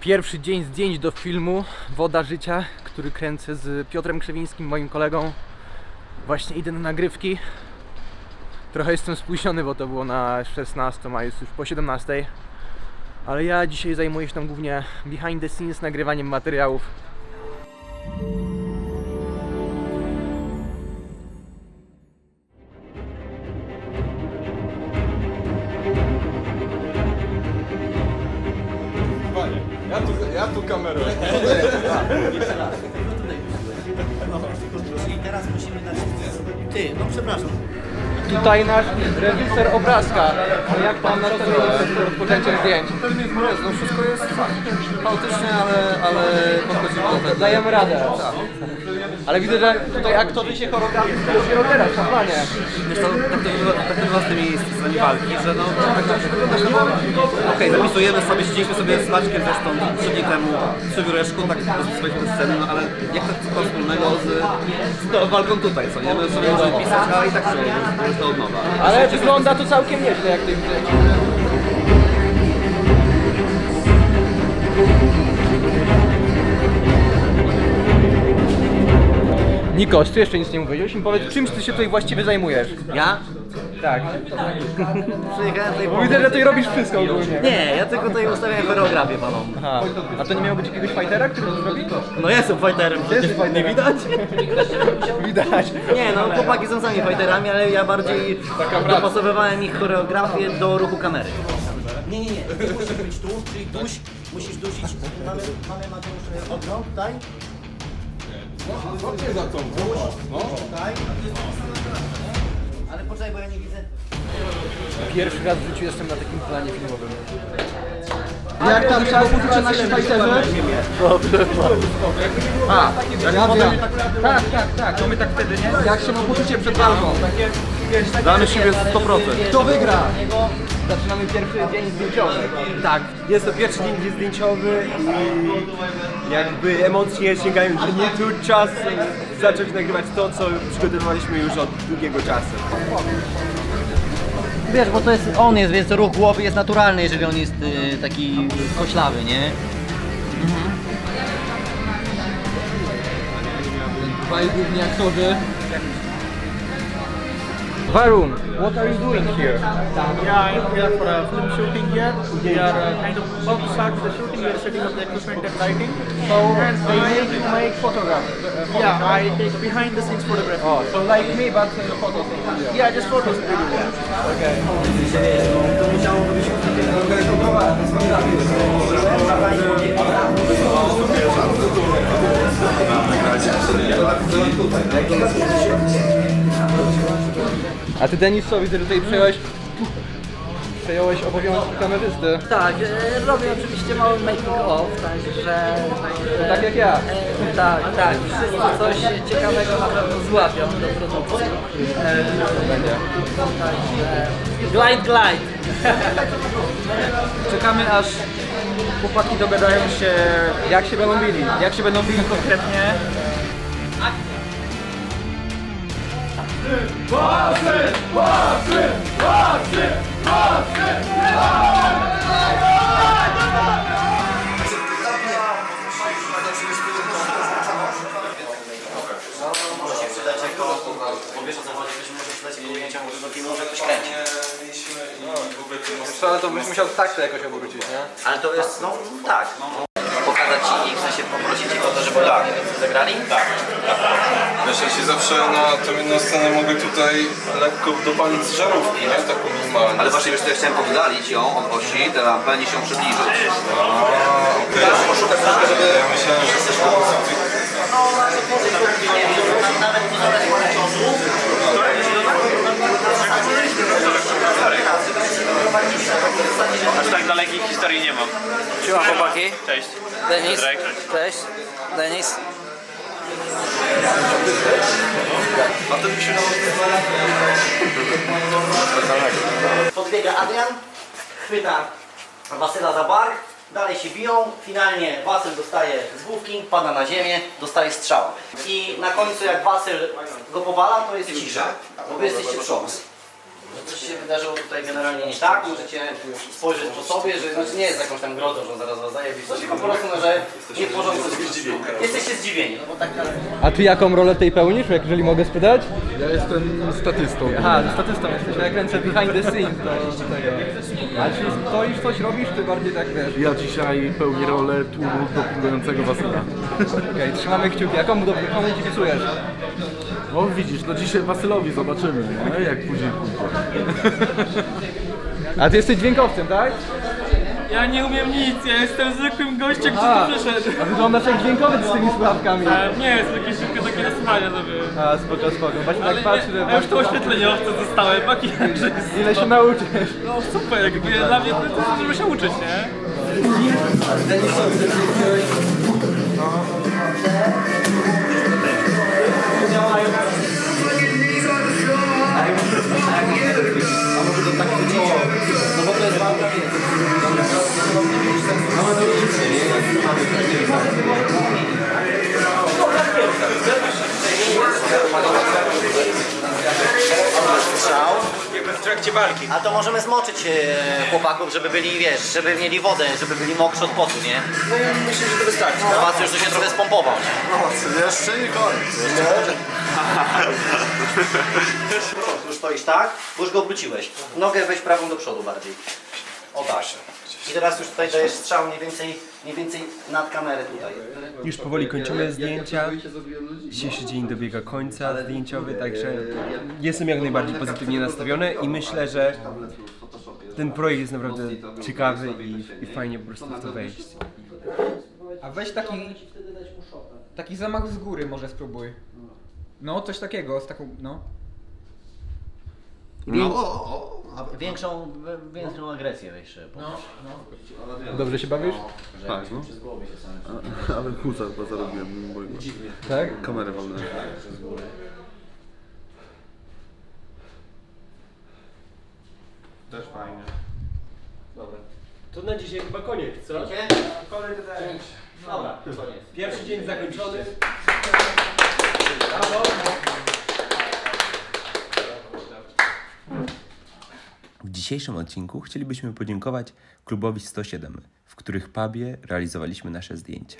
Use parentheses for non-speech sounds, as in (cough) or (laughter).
Pierwszy dzień zdjęć do filmu Woda Życia, który kręcę z Piotrem Krzewińskim, moim kolegą. Właśnie idę na nagrywki. Trochę jestem spóźniony, bo to było na 16, a jest już po 17. Ale ja dzisiaj zajmuję się tam głównie behind the scenes, nagrywaniem materiałów. Ja tu, ja tu kamerę. Czyli teraz musimy dać... Ty, no przepraszam. Tutaj nasz reżyser obrazka. Jak tam nastawiony przed rozpoczęciem zdjęć? No wszystko jest chaotycznie, ale, ale podchodzimy do tego. Dajemy radę. Ale widzę, że tutaj aktorzy się choreografii dopiero teraz, planie. Wiesz, to, tak, to, wygląda- tak to wygląda z tymi scenami walki, że no tak to wygląda, no bo okej, zapisujemy sobie, siedzieliśmy sobie z Maćkiem zresztą trzy dni temu przy Wióreczku, tak rozpisaliśmy tę scenę, no ale jak to co wspólnego z, z no, walką tutaj, co nie? My sobie możemy pisać, ale i tak się jest to od. Ale wygląda to całkiem nieźle, jak to widzę. Nikos, ty jeszcze nic nie mówiłeś. Powiedz, czymś ty się tutaj właściwie zajmujesz? Ja? Tak. (laughs) Przyjechałem tutaj Bo widzę, że tutaj robisz wszystko ogólnie. Nie, ja tylko tutaj ustawiam choreografię panom. Aha. A to nie miał być jakiegoś fightera, który to zrobi? No ja jestem fighterem, przecież nie widać? (laughs) Widać. Nie, no chłopaki są sami fighterami, ale ja bardziej dopasowywałem ich choreografię do ruchu kamery. Nie, nie, nie. Ty musisz być tu, czyli duś, musisz dusić. Mamy, mamy Mateusz ogląd tutaj. Złapię za tą, zobacz, no. Tutaj. Poczekaj, bo ja nie widzę. Pierwszy raz w życiu jestem na takim planie filmowym. Jak tam samopoczucie nasi fajterzy? Dobrze, A, ja wiem. Tak, tak, tak. To my tak wtedy nie? Jak się ma poczucie przed walką? Damy siebie 100%. Kto wygra? Zaczynamy pierwszy dzień zdjęciowy. Tak, jest to pierwszy dzień zdjęciowy i jakby emocje sięgają limitu, czas zacząć nagrywać to, co przygotowywaliśmy już od długiego czasu. Wiesz, bo to jest on jest, więc ruch głowy jest naturalny, jeżeli on jest y, taki koślawy, nie? Dwaj główni aktorzy. Varun, what are you doing here? Yeah, I'm here for a film shooting here. We are uh, kind of about to start the shooting. We are setting up the equipment and lighting. So, and I, make you make photograph. uh, yeah, I take behind the scenes photography. Oh, so like me, but uh, photos in video. Yeah, just photos and video. A ty Denis co widzę, że tutaj przejąłeś przejąłeś obowiązki kamerzysty. Tak, e, robię oczywiście mały making of, także... także Tak jak ja. E, tak, tak, wszyscy coś ciekawego na pewno złapią do produkcji. E, także... Glide, glide. (laughs) Czekamy aż chłopaki dogadają się, Jak się będą bili? jak się będą bili konkretnie. Bo wiesz o co chodzi, ktoś może przydać jako ujęcia, może do filmu, że ktoś kręci. Ale to byś musiał tak to jakoś obrócić, nie? Ale to jest, no tak, no. Pokazać ci i w sensie poprosić ich o to, żeby tak. zagrali? Tak. Wiesz, ja się zawsze na tą jedną scenę mogę tutaj lekko dopalić z żarówki, nie? Taką minimalną. Ale właśnie wiesz co, ja chciałem oddalić ją od osi, lampę i się przybliżyć. okej. Ja myślałem, że coś po prostu. Aż tak dalekiej historii nie mam. Siema chłopaki. Cześć. Denis. Cześć. Denis. Podbiega Adrian, chwyta Wasyla za bark, dalej się biją, finalnie Wasyl dostaje z główki, pada na ziemię, dostaje strzała. I na końcu jak Wasyl go powala, to jest cisza, bo wy jesteście w szoku. Się wydarzyło tutaj generalnie nie tak, możecie spojrzeć po sobie, że znaczy nie jest jakąś tam grodą, że on zaraz was zajebi, coś, tylko po prostu, no, że nie w porządku. Jesteście zdziwieni, no bo tak A ty jaką rolę tej pełnisz, jeżeli mogę spytać? Ja jestem statystą. Aha, to statystą jesteś, a jak ręce behind the scenes, to do tego. A czy stoisz, coś robisz, czy bardziej tak wiesz? Ja dzisiaj pełnię rolę tłumu dopingującego Wasyla. Okej, trzymamy kciuki. A komu, do, komu kibicujesz? No widzisz, no dzisiaj Wasylowi zobaczymy, nie? jak później pójdzie. A ty jesteś dźwiękowcem, tak? Ja nie umiem nic, ja jestem zwykłym gościem, A, który tu przyszedł. a wyglądasz jak dźwiękowiec z tymi słuchawkami. E, Nie, jest jakieś tylko takie nasłuchania sobie. A, spoko, spoko. Właśnie Ale tak patrzę, nie, że a już to właśnie- oświetleniowce zostałem, makijażyst. Ile się nauczysz? No super, jakby dla mnie to, to żeby się uczyć, nie? A to możemy zmoczyć e, chłopaków, żeby byli, wiesz, żeby mieli wodę, żeby byli mokrzy od potu, nie? No ja myślę, że to wystarczy. No, was już tu się trochę spompował, nie? Jeszcze nie koniec. Już stoisz tak, bo już go obróciłeś. Nogę weź prawą do przodu bardziej. O tak. I teraz już tutaj dajesz strzał mniej więcej, mniej więcej nad kamerę tutaj. Już powoli kończymy zdjęcia. Dzisiejszy dzień dobiega końca zdjęciowy, także jestem jak najbardziej pozytywnie nastawiony i myślę, że ten projekt jest naprawdę ciekawy i, i fajnie po prostu w to wejść. A weź taki, taki zamach z góry może spróbuj. No, coś takiego, z taką, no. Większą, większą agresję weź szybko. Dobrze się bawisz? Tak, no. Ale kuca chyba zarobiłem, bo Tak? kamerę wolne. Też fajnie. To na dzisiaj chyba koniec, co? Dobra, koniec. Pierwszy dzień zakończony. W dzisiejszym odcinku chcielibyśmy podziękować klubowi 107, w których pubie realizowaliśmy nasze zdjęcia.